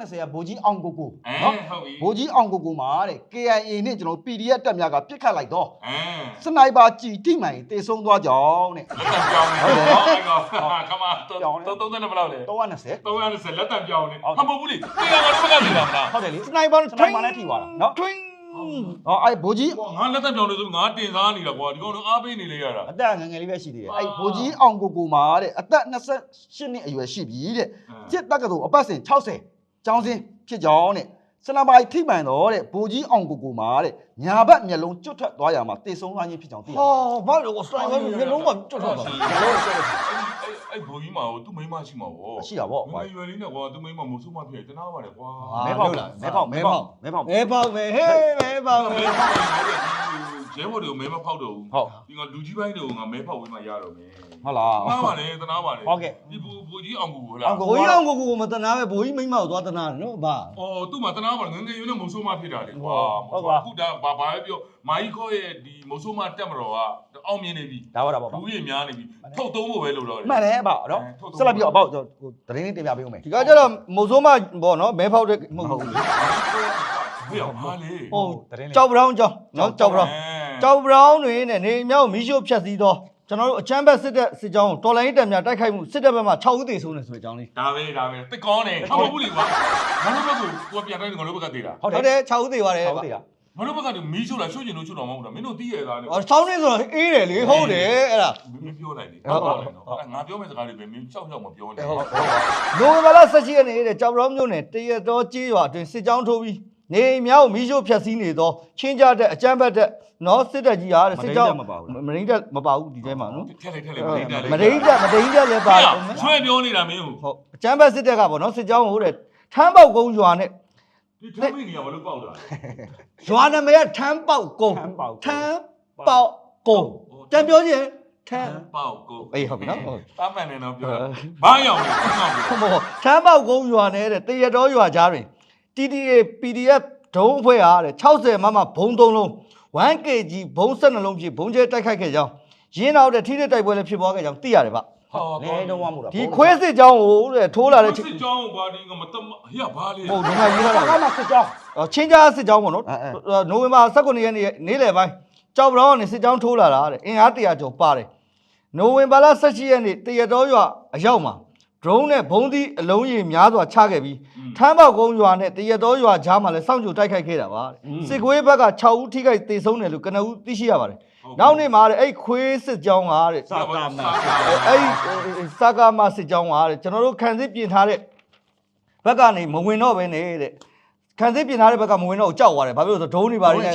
20ကဗိုလ်ကြီးအောင်ကိုကိုအဲနော်ဟုတ်ပြီဗိုလ်ကြီးအောင်ကိုကိုမှာတဲ့ KIA နဲ့ကျွန်တော် PDF တက်များကပြစ်ခတ်လိုက်တော့အဲစနိုက်ပါကြည်တိမှန်တေဆုံးသွားကြောင်းတဲ့လက်တံပြောင်းနေဟုတ်တယ်အဲ့ကောင်ခမပြောင်းနေတော့သုံးသုံးနဲ့ဘယ်လောက်လဲ320 330လက်တံပြောင်းနေဟုတ်ဟာမဟုတ်ဘူးလေတရားတော်ဘက်ကနေတာမလားဟုတ်တယ်လေစနိုက်ပါစနိုက်ပါနဲ့ထိသွားတာနော်တွင်းဟောအဲ့ဗိုလ်ကြီးဟောငါလက်တံပြောင်းနေဆိုငါတင်စားနေတာကွာဒီကောင်တော့အားပေးနေလေရတာအသက်ငယ်ငယ်လေးပဲရှိသေးတယ်အာအဲ့ဗိုလ်ကြီးအောင်ကိုကိုမှာတဲ့အသက်28နှစ်အရွယ်ရှိပြီတဲ့စစ်တက္ကသိုလ်အပတ်စဉ်60 ကျောင်းစင်းဖြစ်ကြောင်းတဲ့စနပါရီထိမှန်တော့တဲ့ဗိုလ်ကြီးအောင်ကိုကိုမှာတဲ့ညာဘက်မျက်လုံးကျွတ်ထွက်သွားရမှာတေဆုံးသွားခြင်းဖြစ်ကြောင်းသိရတယ်ဟောဘာလို့စနိုက်ပါမျိုးလုံးဝကျွတ်ထွက်သွားအဲ့အဲ့ဘိုးကြီးမှာသူ့မိန်းမရှိမှာဗောရှိတာပေါ့မင်းရွယ်လေးနဲ့ကွာသူ့မိန်းမမိုးဆုမဖြစ်တနာပါတယ်ကွာမဲပေါက်မဲပေါက်မဲပေါက်မဲပေါက်မဲပေါက်မဲဟေးမဲပေါက်မဲ ရဲဘော်တွေကိုမဲမဖောက်တော့ဘူးဟုတ်ဒီကလူကြီးပိုင်းတွေကိုငါမဲဖောက်ဝင်မှရတော့မယ်ဟုတ်လားမှားပါလေတနာပါလေဟုတ်ကဲ့ဒီဘူဘူကြီးအောင်ကူဟုတ်လားအောင်ကူဘိုးကြီးအောင်ကိုကိုမတနာပဲဘိုးကြီးမိမ့်မကိုသွားတနာတယ်နော်ဗျာအော်သူ့မှာတနာပါငငယ်ရွယ်နဲ့မုံဆိုးမဖြစ်တာလေကွာဟုတ်ပါအခုဒါဘာဘာပဲပြောမာကြီးခေါ်ရဲ့ဒီမုံဆိုးမတက်မတော်ကအောင်မြင်နေပြီဒါပါဒါပါဘူးကြီးများနေပြီထုတ်သုံးဖို့ပဲလို့တော့မှန်တယ်ပေါ့နော်ဆက်လက်ပြီးတော့အပေါ့ဟိုသတင်းလေးတင်ပြပေးဦးမယ်ဒီကကျတော့မုံဆိုးမပေါ့နော်မဲဖောက်တဲ့မဟုတ်ဘူးလေဘယ်ဟာလေဟုတ်ကြောက်ဘရောင်းကြောင်းနော်ကြောက်ဘရောင်း ကြောက်ဘရောင်းတွေနဲ့နေမြောက်မီးရှို့ဖြတ်စည်းတော့ကျွန်တော်တို့အချမ်းဘက်စစ်တဲ့စစ်ကြောင်းတော်လိုင်းတက်များတိုက်ခိုက်မှုစစ်တပ်ဘက်မှာ6ဦးသေဆုံးတယ်ဆိုတဲ့အကြောင်းလေးဒါပဲဒါပဲတစ်ကောင်းနေဟာမဟုတ်ဘူးလေကွာငါတို့ဘက်ကကိုပြန်တိုင်းငါတို့ဘက်ကတည်တာဟုတ်ဟုတ်တတယ်ယ်6ဦးသေသွားတယ်ဟုတ်တယ်ငါတို့ဘက်ကမီးရှို့တာရှို့ကျင်လို့ရှို့တော့မဟုတ်ဘူးမင်းတို့တီးရသားလေအော်ဆောင်းနေဆိုတော့အေးတယ်လေဟုတ်တယ်အဲ့ဒါမင်းပြောလိုက်လေဟုတ်ပါလေနော်ငါပြောမယ့်စကားတွေပဲမင်းချောက်ချောက်မပြောနဲ့ဟုတ်ဟုတ်နိုဝင်ဘာလ17ရက်နေ့တဲ့ကြောက်ရောင်းမြို့နယ်တရတော်ကြေးရွာအတွင်းစစ်ကြောင်းထိုးပြီး နေအိမ်များကိုမီးရှို့ဖျက်ဆီးနေသောချင်းကြတဲ့အကြမ်းဖက်တဲ့နော်စစ်တပ်ကြီးဟာတဲ့စစ်ကြောင်းမရင်းတက်မပါဘူးဒီထဲမှာနော်ထက်လိုက်ထက်လိုက်မင်းတက်လေမရင်းတက်မရင်းတက်လည်းပါဆွဲပြောနေတာမင်းကိုဟုတ်အကြမ်းဖက်စစ်တပ်ကပေါ့နော်စစ်ကြောင်းဟိုတဲ့ထမ်းပေါက်ကုန်းရွာနဲ့ဒီထမ်းမိနေရမလို့ပေါက်တာရွာနာမည်ကထမ်းပေါက်ကုန်းထမ်းပေါက်ထမ်းပေါက်ကုန်းတန်ပြောချင်းထမ်းပေါက်ကိုအေးဟုတ်ပြီနော်ဟုတ်တားမှန်နေတော့ပြောဘာရောက်လဲဘာရောက်လဲဟုတ်မဟုတ်ထမ်းပေါက်ကုန်းရွာနဲ့တဲ့တရတော်ရွာကြားတွင် TTA PDF ဒုံးအဖွဲ့ဟာတဲ့60မမဘုံ3လုံး 1kg ဘုံ12လုံးဖြင့်ဘုံကျဲတိုက်ခိုက်ခဲ့ကြောင်းရင်းနောက်တဲ့ထိတဲ့တိုက်ပွဲလည်းဖြစ်ပွားခဲ့ကြောင်းသိရတယ်ဗျလဲတော့မှမဟုတ်တာဒီခွဲစစ်ကြောင်းကိုတဲ့ထိုးလာတဲ့စစ်ကြောင်းဘာဒီကမတမဟရဘာလေဟုတ်ဒီမှာရေးထားတာကားမှာစစ်ကြောင်းအော်ချင်းကြားစစ်ကြောင်းပေါ့နော်အဲအဲနိုဝင်ဘာ19ရက်နေ့နေ့လယ်ပိုင်းကြောက်ဘရောင်းကနေစစ်ကြောင်းထိုးလာတာတဲ့အင်အား100ကျော်ပါတယ်နိုဝင်ဘာလ18ရက်နေ့တရတော်ရွာအရောက်မှာ drone နဲ့ဘုံသီးအလုံးကြီးများစွာချခဲ့ပြီးထမ်းပေါက်ကုန်းရွာနဲ့တရတော်ရွာကြားမှာလည်းစောင့်ကြိုတိုက်ခိုက်ခဲ့တာပါတဲ့စစ်ခွေးဘက်က6ဦးထိခိုက်သေဆုံးတယ်လို့ကနဦးသိရှိရပါတယ်နောက်နေ့မှာတဲ့အဲ့ခွေးစစ်ကြောင်းကတဲ့စာကာမန်အဲ့ဒီစာကာမစစ်ကြောင်းကတဲ့ကျွန်တော်တို့ခံစစ်ပြင်ထားတဲ့ဘက်ကနေမဝင်တော့ဘဲနေတဲ့ ခံစစ်ပြင်ထားတဲ့ဘက်ကမဝင်တော့ကြောက်သွားတယ်ဘာဖြစ်လို့လဲဆိုတော့ဒုံးတွေပါနေတို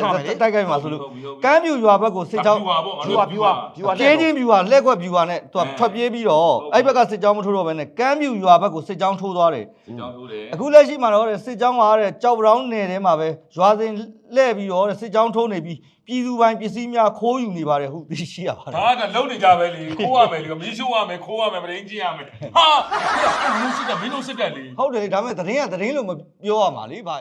က်ခိုက်မှာဆိုလို့ကမ်းပြူရွာဘက်ကိုစစ်ကြောင်းပါပေါ့ဖြူပါဖြူပါဖြူပါကျင်းချင်းပြူကလက်ကွက်ပြူကနဲ့သူကထွက်ပြေးပြီးတော့အဲ့ဘက်ကစစ်ကြောင်းမထိုးတော့ဘဲနဲ့ကမ်းပြူရွာဘက်ကိုစစ်ကြောင်းထိုးသွားတယ်စစ်ကြောင်းထိုးတယ်အခုလက်ရှိမှာတော့တဲ့စစ်ကြောင်းကတဲ့ကြောက်ဘရောင်းနယ်ထဲမှာပဲရွာစဉ်လှည့်ပြီးတော့တဲ့စစ်ကြောင်းထိုးနေပြီးပြည်သူပိုင်းပစ္စည်းများခိုးယူနေပါတယ်ဟုတ်သိရှိရပါတယ်ဒါကလုံနေကြပဲလေခိုးရမယ်လေမီးရှို့ရမယ်ခိုးရမယ်မရင်းကြည့်ရမယ်ဟာအဲ့ဒါမင်းစစ်တယ်မင်းတို့စစ်တယ်လေဟုတ်တယ်လေဒါပေမဲ့သတင်းကသတင်းလို့မပြောရမှာလေဗျာ